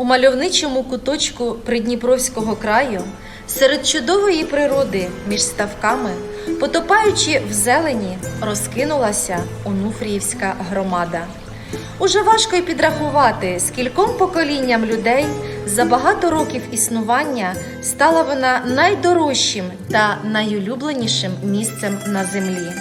У мальовничому куточку Придніпровського краю, серед чудової природи між ставками, потопаючи в зелені, розкинулася Онуфріївська громада. Уже важко й підрахувати, скільком поколінням людей за багато років існування стала вона найдорожчим та найулюбленішим місцем на землі.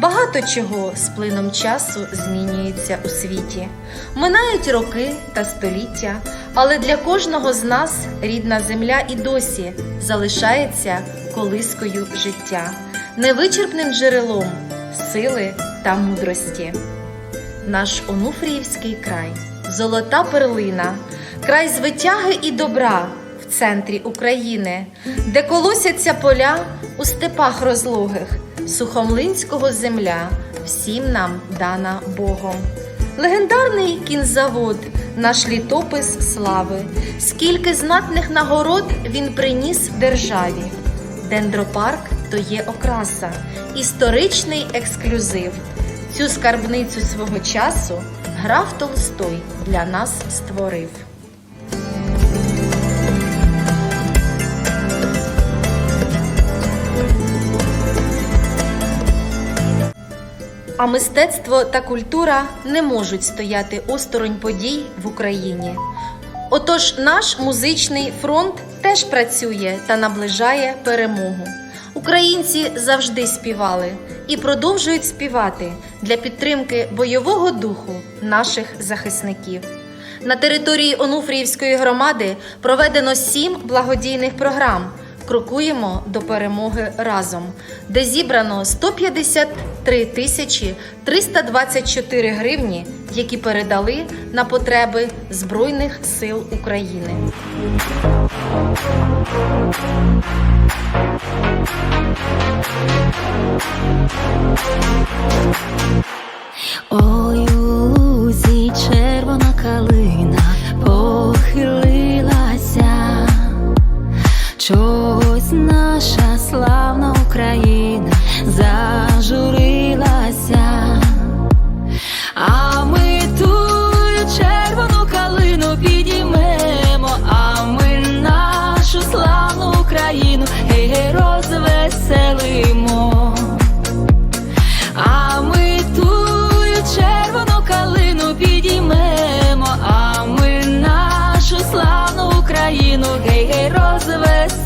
Багато чого з плином часу змінюється у світі. Минають роки та століття, але для кожного з нас рідна земля і досі залишається колискою життя, невичерпним джерелом сили та мудрості. Наш Онуфріївський край, золота перлина, край звитяги і добра в центрі України, де колосяться поля у степах розлогих, сухомлинського земля, всім нам дана Богом. Легендарний кінзавод, наш літопис слави, скільки знатних нагород він приніс державі. Дендропарк то є окраса, історичний ексклюзив. Цю скарбницю свого часу граф Толстой для нас створив. А мистецтво та культура не можуть стояти осторонь подій в Україні. Отож, наш музичний фронт теж працює та наближає перемогу. Українці завжди співали і продовжують співати для підтримки бойового духу наших захисників. На території Онуфріївської громади проведено сім благодійних програм. Крокуємо до перемоги разом, де зібрано 153 тисячі 324 гривні, які передали на потреби Збройних сил України.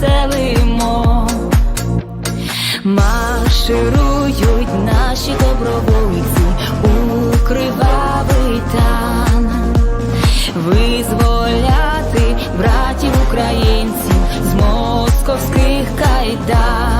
веселимо, марширують наші добровольці у кривавий тан, визволяти братів українців з московських кайдан.